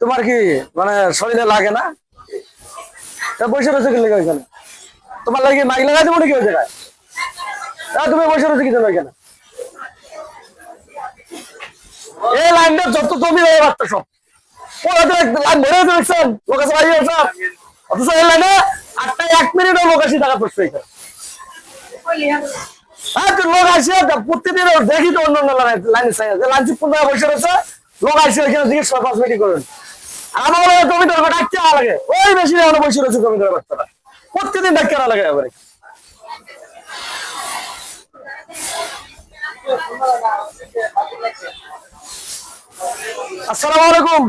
তোমার কি মানে শরীরে লাগে না? বসে রয়েছে কি লেগে ওইখানে? তোমার লাগে মাইক লাগাই দেবো নাকি ওই জায়গায়? তুমি বসে রয়েছে কি জন্য ওইখানে? এই লাইনটা যত তুমি হয়ে পারতো সব। লাইন আছে লাইনে হ্যাঁ তো লোক প্রতিদিন দেখি তো অন্য অন্য লাইনে আছে পনেরো বসে রয়েছে। লোক আসে ওইখানে দিকে ছয় পাঁচ মিনিট করেন। আমার লাগে। ওই বসে রয়েছে লাগে আসসালামু আলাইকুম।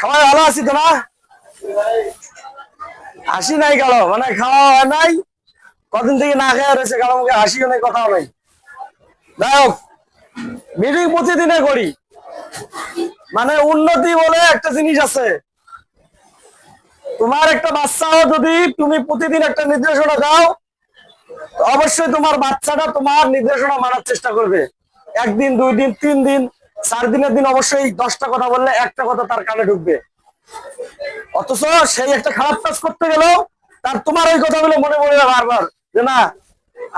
সবাই ভালো আছি তো না? হাসি নাই গেল মানে খাওয়া হয় নাই। কদিন থেকে না খেয়ে রয়েছে কারও মুখে হাসিও নেই, কথাও নেই। যাই হোক মিটিং প্রতিদিনে করি। মানে উন্নতি বলে একটা জিনিস আছে। তোমার একটা বাচ্চাও যদি তুমি প্রতিদিন একটা নির্দেশনা দাও অবশ্যই তোমার বাচ্চাটা তোমার নির্দেশনা মানার চেষ্টা করবে। একদিন, দুই দিন, তিন দিন, চার দিনের দিন অবশ্যই দশটা কথা বললে একটা কথা তার কানে ঢুকবে। অথচ সেই একটা খারাপ কাজ করতে গেলেও তার তোমার ওই কথাগুলো মনে পড়ে বারবার, যে না,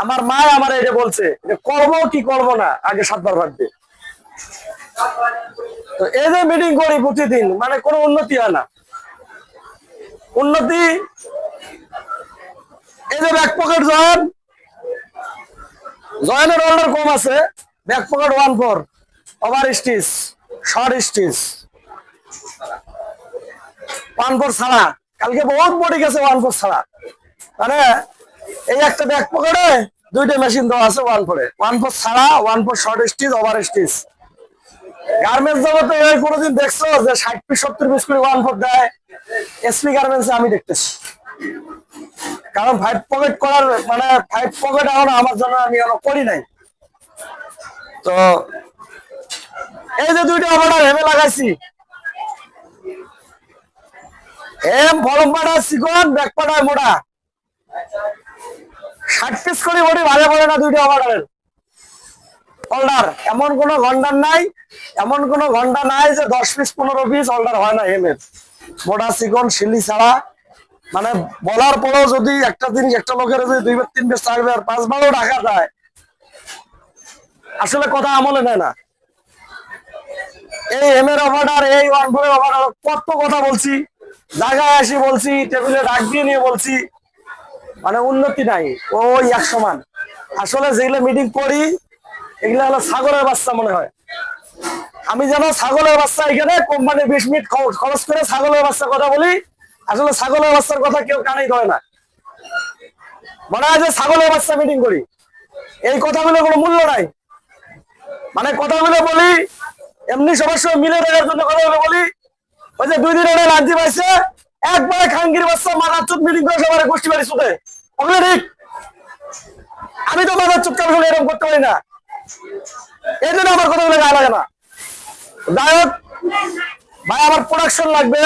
আমার মা আমার এটা বলছে, যে করব কি করব না, আগে সাতবার ভাববে। এই যে মিটিং করি প্রতিদিন মানে কোনো উন্নতি হয় না। উন্নতি ব্যাক পকেট জয়েন জয়েনের কম আছে back pocket one four over stitch short stitch one four ছাড়া, কালকে বহুত বডি গেছে ওয়ান ফোর ছাড়া। মানে এই একটা ব্যাক পকেটে দুইটা মেশিন দেওয়া আছে ওয়ান ফোরে ওয়ান ফোর ছাড়া one four short stitch over stitch garments জগতে কোনোদিন দেখছ যে ষাট পিস, সত্তর পিস করে ওয়ান ফোর দেয়? এসপি গার্মেন্টসে আমি দেখতেছি। কারণ ফাইভ পকেট করার মানে ফাইভ পকেট এখন আমার জন্য আমি করি নাই। তো এই যে দুইটা অর্ডার হেমে লাগাইছি। এম ফলম পাটা, চিকন ব্যাক মোটা। ষাট পিস করে বডি, ভালো পড়ে না দুইটা অর্ডারের অর্ডার এমন কোন ঘণ্টার নাই, এমন কোন ঘণ্টা নাই যে দশ পিস পনেরো পিস অর্ডার হয় না এম মোটা চিকন, শিলি ছাড়া। মানে বলার পরেও যদি একটা জিনিস, একটা লোকের যদি দুই বার, তিন বার, চার বার, পাঁচ বারও রাখা যায় আসলে কথা আমলে নেয় না। এই এম এর এই ওয়ান ফোর কত কথা বলছি, জায়গায় আসি বলছি টেবিলে ডাক দিয়ে নিয়ে বলছি মানে উন্নতি নাই, ওই এক সমান আসলে যেগুলো মিটিং করি এগুলো হলো ছাগলের বাচ্চা মনে হয়। আমি যেন ছাগলের বাচ্চা এখানে কোম্পানি বিশ মিনিট খরচ করে ছাগলের বাচ্চার কথা বলি, আসলে ছাগলের বাচ্চার কথা কেউ কানেই ধরে না। মনে হয় যে ছাগলের বাচ্চা মিটিং করি, এই কথাগুলো কোনো মূল্য নাই। মানে কথাগুলো বলি, এমনি সবার সঙ্গে মিলে দেখার জন্য কথাগুলো বলি। ওই যে দুই দিন লাঞ্চি পাইছে, একবারে খাঙ্গির বাচ্চা মাথার চুপ মিটিং করে সবার গোষ্ঠী বাড়ি ওগুলো ঠিক। আমি তো মাথার চুপ কারও এরকম করতে পারি না। এই জন্য আমার কথাগুলো গায়ে লাগে না। হোক ভাই, আমার প্রোডাকশন লাগবে।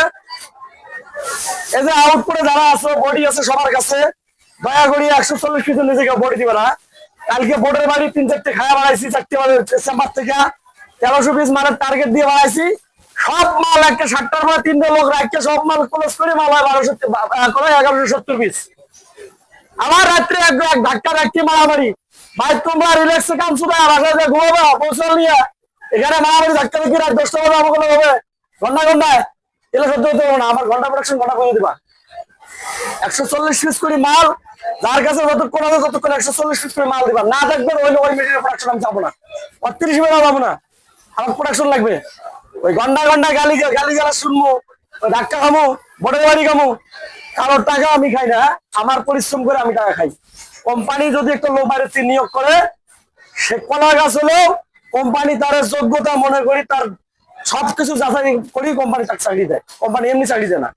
এই যে আউটপুটে যারা আছে বডি আছে সবার কাছে, দয়া করি একশো চল্লিশ পিসের নিচে কেউ বডি দিবে না। কালকে বোর্ডের বাড়ি তিন চারটে খায়া বাড়াইছি চারটে বাড়ি চেম্বার থেকে। তেরোশো পিস মালের টার্গেট দিয়ে বাড়াইছি সব মাল একটা ষাটটার পরে তিনটে লোক রাখতে সব মাল ক্লোজ করে মাল হয় বারোশো এগারোশো সত্তর পিস আবার রাত্রে এক ধাক্কা ধাক্কি মারামারি। ভাই, তোমরা কাম নিয়ে। এখানে মারামারি ধাক্কা রাত দশটা বাজে, আমাকে হবে। ঘণ্টা ঘন্টায় এগুলো সত্যি হতে না, আমার ঘণ্টা প্রোডাকশন ঘণ্টা করে দিবা। একশো চল্লিশ পিস করে মাল, যার কাছে যতক্ষণ আছে ততক্ষণ একশো চল্লিশ পিস করে মাল দিবা। না ওই ওই প্রোডাকশন আমি যাব না। বেলা যাব না। আমার প্রোডাকশন লাগবে। ওই ঘণ্টা ঘণ্টা গালি গালি গালা শুনব ধাক্কা খামো বড়ের বাড়ি খামো। কারোর টাকা আমি খাই না, আমার পরিশ্রম করে আমি টাকা খাই। কোম্পানি যদি একটা লো নিয়োগ করে, সে কলা গাছ হলেও কোম্পানি তার যোগ্যতা মনে করি তার সবকিছু যাচাই করি কোম্পানি তাকে চাকরি দেয়। কোম্পানি এমনি চাকরি দেয় না।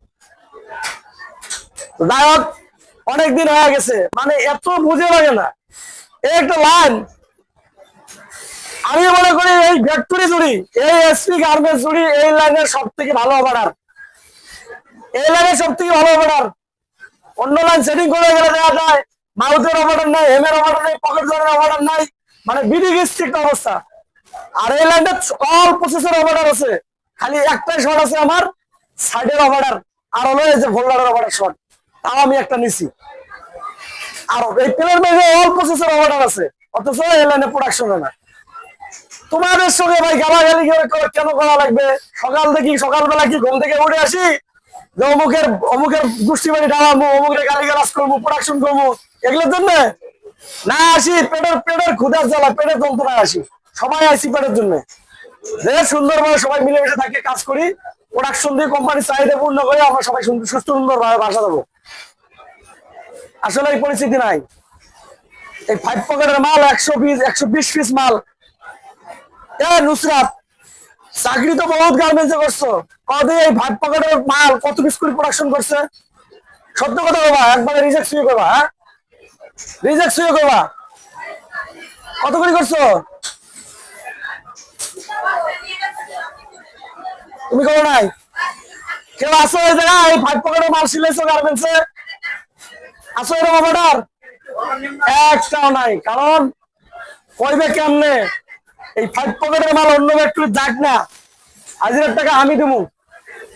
যাই অনেকদিন হয়ে গেছে। মানে এত বুঝে লাগে না। একটা লাইন আমি মনে করি এই ফ্যাক্টরি জুড়ি এই এসপি গার্মেন্টস জুড়ি এই লাইনের সব থেকে ভালো অর্ডার এই লাইনের সব থেকে ভালো অর্ডার অন্য লাইন সেটিং করে গেলে দেখা যায় মাউথের অর্ডার নাই, হেমের অর্ডার নাই, পকেট জনের অর্ডার নাই মানে বিডি স্ট্রিক্ট অবস্থা। আর এই লাইনটা অল প্রসেসর অপারেটর আছে। খালি একটাই শট আছে আমার সাইডের অপারেটর আর হলো এই যে ভোল্ডারের অপারেটর শট তাও আমি একটা নিছি। আর এই প্লেনের মধ্যে অল প্রসেসর অপারেটর আছে, অথচ এই লাইনে প্রোডাকশন না। তোমাদের সঙ্গে ভাই গালাগালি করে- কেন করা লাগবে? সকাল থেকে সকালবেলা কি ঘুম থেকে উঠে আসি? যে অমুকের অমুকের গোষ্ঠী বাড়ি ঢালামো, অমুকের গালি গালাজ করব প্রোডাকশন করব এগুলোর জন্য? না আসি, পেটের পেটের ক্ষুদার জ্বালা, পেটের যন্ত্রণায় আসি। সবাই আসি পেটের জন্য। সুন্দরভাবে সবাই মিলেমিশে থাকে, কাজ করি প্রোডাকশন দিয়ে কোম্পানির চাহিদা পূর্ণ করে আমরা সবাই সুস্থ, সুন্দরভাবে বাসা দেবো। আসলে এই পরিস্থিতি নাই। এই ফাইভ পকেটের মাল, একশো পিস একশো বিশ পিস মাল। নুসরাত চাকরি তো বহুত গার্মেন্টসে করছ। কদিন এই ফাইভ পকেটের মাল কত পিস করে প্রোডাকশন করছে? সত্য কথা বাবা একবারে রিজেক্ট শুয়ে করবা হ্যাঁ? রিজেক্ট শুয়ে করবা। কত করে করছ? তুমি করো নাই। কেউ আসো এই জায়গায়, এই ফাইভ পকেটের মাল সিলেছো গার্মেন্টসে আসো এরকম অর্ডার একটাও নাই, কারণ কইবে কেমনে? এই ফাইভ পকেটের মাল অন্য একটু যাক না। হাজিরের টাকা আমি দেবো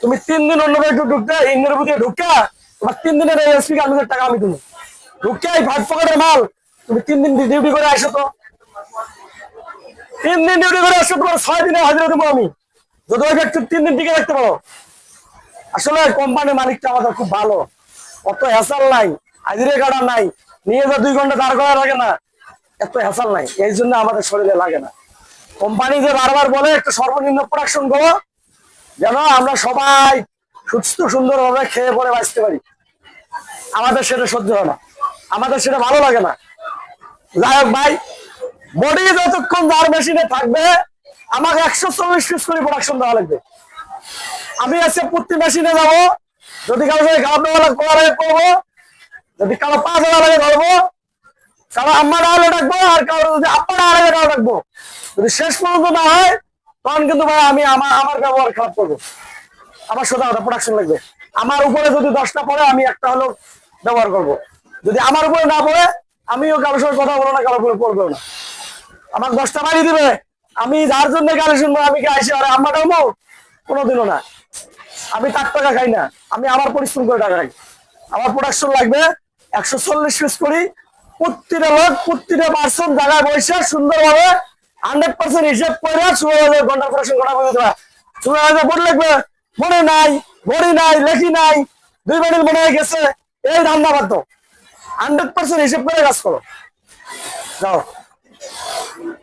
তুমি তিন দিন অন্য একটু ঢুকতে ইন্দ্রের বুঝে ঢুকা তোমার তিন দিনের এসপি গার্মেন্টের টাকা আমি দেবো ঢুকে এই ফাইভ পকেটের মাল, তুমি তিন দিন ডিউটি করে আসো তো। তিন দিন ডিউটি করে আসো, তোমার ছয় দিনে হাজিরা দেবো আমি। যদি ওই ব্যক্তি তিন দিন টিকে রাখতে পারো। আসলে কোম্পানির মালিকটা আমাদের খুব ভালো। অত হেসাল নাই। হাজিরে কাটা নাই। নিয়ে যা দুই ঘণ্টা দাঁড় করা লাগে না, এত হেসাল নাই। এই জন্য আমাদের শরীরে লাগে না। কোম্পানি যে বারবার বলে একটা সর্বনিম্ন প্রোডাকশন করো যেন আমরা সবাই সুস্থ সুন্দর ভাবে খেয়ে পরে বাঁচতে পারি। আমাদের সেটা সহ্য হয় না। আমাদের সেটা ভালো লাগে না। যাই হোক ভাই বডি যতক্ষণ যার মেশিনে থাকবে, আমাকে একশো চল্লিশ পিস করে প্রোডাকশন দেওয়া লাগবে। আমি আজকে প্রতি মেশিনে যাব। যদি কারও সঙ্গে খারাপ ব্যবহার করা লাগে করব। যদি কারও পাঁচ হাজার লাগে ধরবো। কারও আম্মা ডালে ডাকবো, আর কারও যদি আব্বা ডালে ডাকবো। যদি শেষ পর্যন্ত না হয়, তখন কিন্তু ভাই আমি আমার আমার ব্যবহার খারাপ করব। আমার সোজা কথা প্রোডাকশন লাগবে। আমার উপরে যদি দশটা পড়ে, আমি একটা হলো ব্যবহার করব। যদি আমার উপরে না পড়ে, আমিও কারোর সঙ্গে কথা বলব না কারোর উপরে পড়ব না। আমার দশটা বাড়ি দিবে। আমি যার জন্য গালি শুনব, আমি কি আইসি, আরে আম্মা ডাকবো কোনোদিনও না। আমি তার টাকা খাই না। আমি আমার পরিশ্রম করে টাকা খাই। আমার প্রোডাকশন লাগবে একশো চল্লিশ পিস করি। প্রতিটা লোক প্রতিটা পার্সন জায়গায় বসে সুন্দরভাবে হান্ড্রেড পার্সেন্ট হিসাব করে সুন্দরভাবে ঘণ্টা প্রোডাকশন করা করে দেওয়া সুন্দরভাবে বলে লাগবে? মনে নাই বড়ি নাই, লেখি নাই। দুই বাড়ির মনে হয়ে গেছে, এই ধান্দা বাধ্য। হান্ড্রেড পার্সেন্ট হিসেব করে কাজ করো। যাও।